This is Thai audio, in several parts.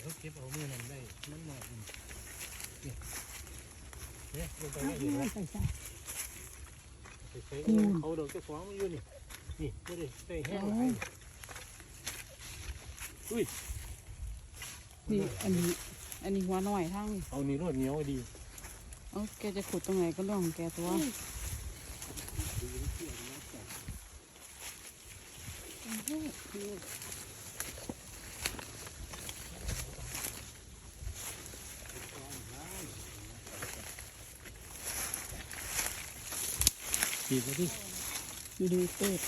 เขาเก็บเอามือนั่นได้มันหมดนี่นี่เนี่ยลงไปได้เห็นไหมใส่ใส่ใส่เขาดอกเจ้าของมันอยู่นี่นี่ไม่ได้ใส่แห้งไรอุ้ยนี่อันนี้อันนี้หัวหน่อยทั้งเอานี่รวดเหนียวดีเอาแกจะขุดตรงไหนก็เรื่องของแกตัว ดีกว่าดิอยู่ดีเปิด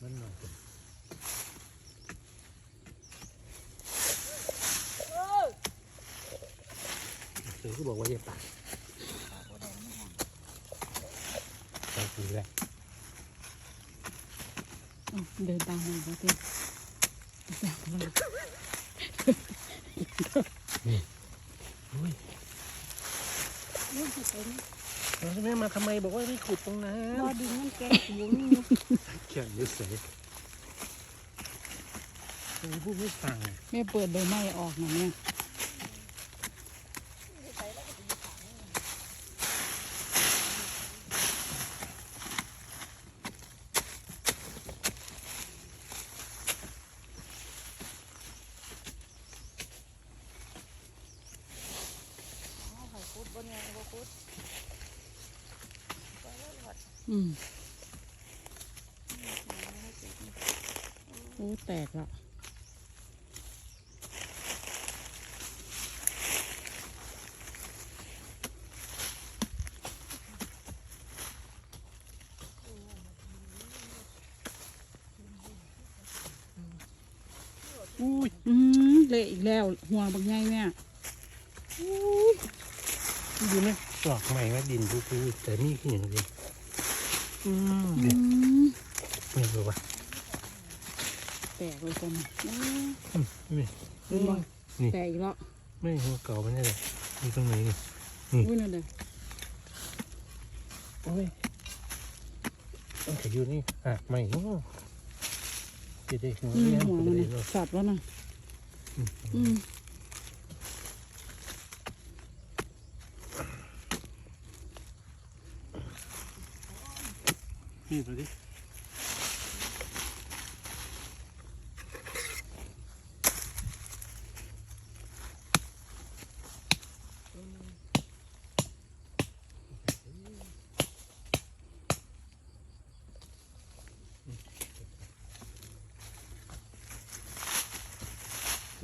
มันหน่อยสื่อก็บอกว่าอย่าปากไปคุยแล้วเอาเดินตามมาแล้วเต้จับเลยอุ้ยเราจะไม่มาทำไมบอกว่าไม่ขุดตรงนั้นรอดินมันแกงอยู่นี่เขียนเยอะเสยตรงผู้ไม่ฟังแม่เปิดใบไม้ออกนะเนี่ยอืม โอ้แตกละอุ้ยอืมเละอีกแล้วหัวบางไงแม่อุ้ยดูไหมดอกใหม่ว่าดินพูพูแต่นี่คืออย่างเดียวอืมอืเดี๋ยวมไม่รู้ว่า แตกเลยคนนี้ไม่เห็นบ่นี่แตกอีกแล้วไม่หัวเก่ามันนี่แหละนี่ตรงไหนนี่อุ้ยนั่นเลยโอ้ยต้องขอยู่นี่หักใหม่โอ้จะได้หัวอืมเลี้ยงหัวไปมันเลน่ะยเนาะสับแล้วนะอืมนี่ดูดิ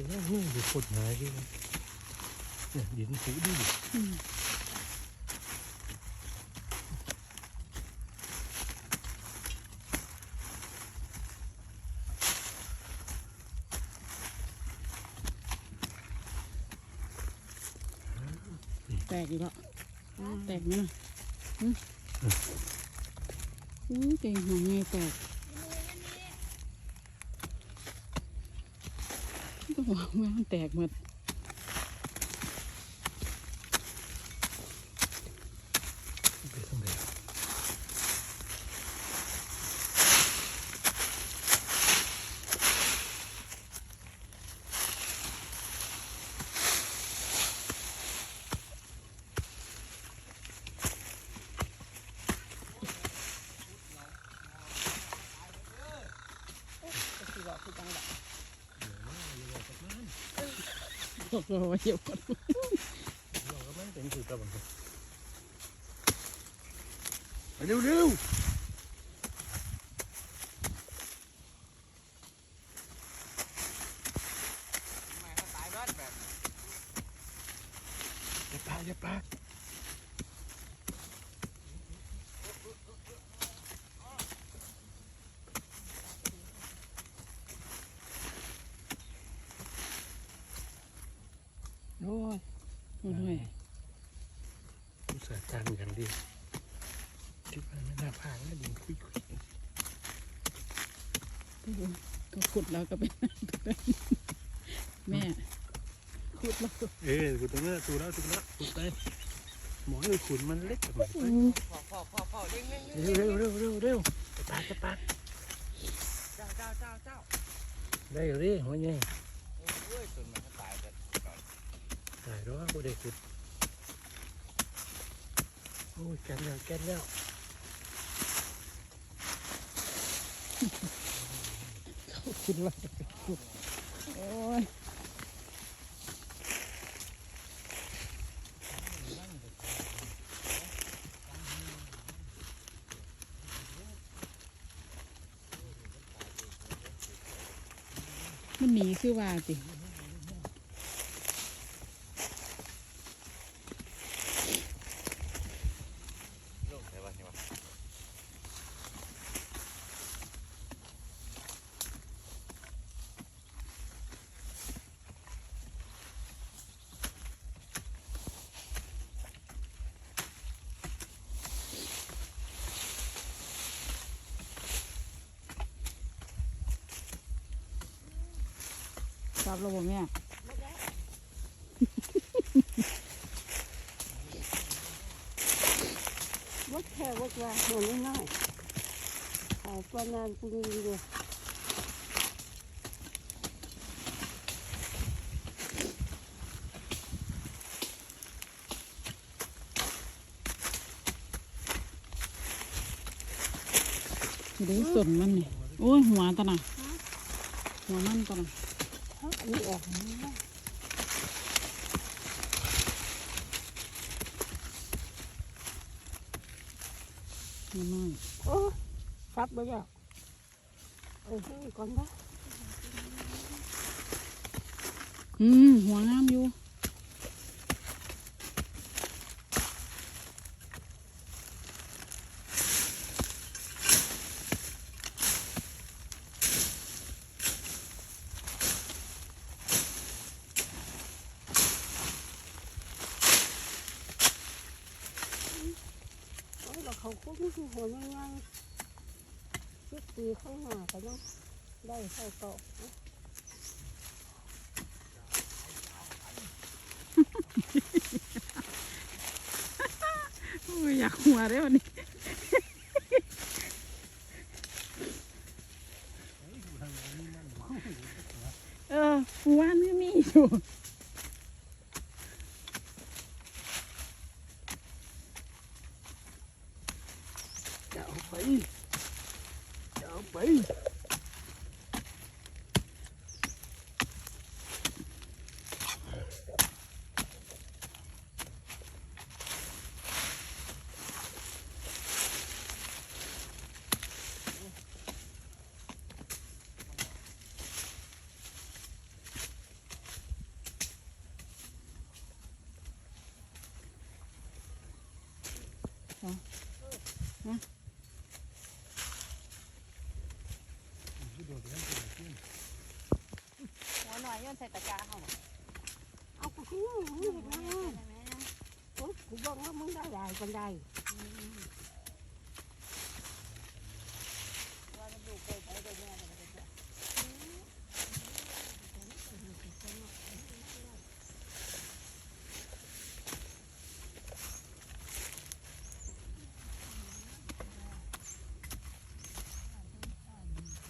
แต่ว่านี่ดูกดหายดิเนี่ยดินผูดิแตกอีกแล้วแตกไหมล่ะอือเก่งหัวไงแตก ก็หัวมันแตกหมด ไปตรงไหนต กลงมาเยอะหมดเราก็มันเป็นถือกระบังเร็วเร็วอย่าปาอย่าปา โอ้ยโอ้ยอุตส่าห์จานกันดิที่มันไม่น่าพางนะดินคุยคุยก็ขุดแล้วก็เป็นแม่ ขุดแล้วก็เอ้ยขุดตรงนั้นถูกแล้วถูกแล้วขุดไปหมอเลยขุดมันเล็กกว่าหน่อยอืมพ่อพ่อพ่อพ่อเร่งเร่งเร็วเร็วเร็วเร็วเร็วจะปาดจะปาดเจ้าเจ้าเจ้าเจ้าได้เลยหัวใหญ่ โอ้ยส่วนมันก็ตายแล้ว ได้แล้วก็ได้ขุดโอ้ยแกนแล้วแกนแล้วขุดแล้วโอ้ยมันหนีคือว่าสิ โลกไหนวะนี่วะ รับระบบแม่วัดแค่วัดว่าหัวน้อยๆขายปลานานกูมีเลยอยู่ได้ส่วนมันนี่โอ้ยหัวตะน่ะหัวมันตะน่ะฮะอั นนี้ออกมาแล้วหัวน้อยโอ้ซับไปแล้วเออให้ก่อนนะอืมหัวงามอยู่โอ้ย เราเขาคุ้มที่หัวง่ายๆสิบปีข้างหน้าก็ยังได้ใส่โต๊ะนะโอ้ยอยากหัวได้วันนี้เออหัวนี่มีอยู่ จะเอาไปจะเอาไป หัวหน่อยย้อนใส่ตะกร้าเขาเอากูขึ้นมึงเห็นไหมโอ้ยกูบอกว่ามึงได้หลายกันได้ ว่ามันดูไปไปเดี๋ยวแม่เดี๋ยวแม่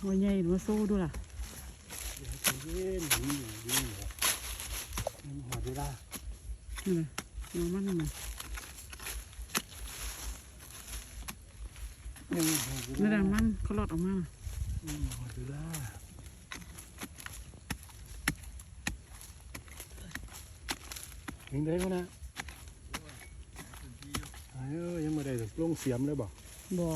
หัวใหญ่หัวโซ่ดูล่ะเย็นนี่นี่นี่หัวดีละนี่หัวมันน่ะยังหัวดีนี่แหละมันเขาหลอดออกมาหัวดีละยิงได้ปะนะเอ้ยยังไม่ได้ลงเสียมเลยบอกบ่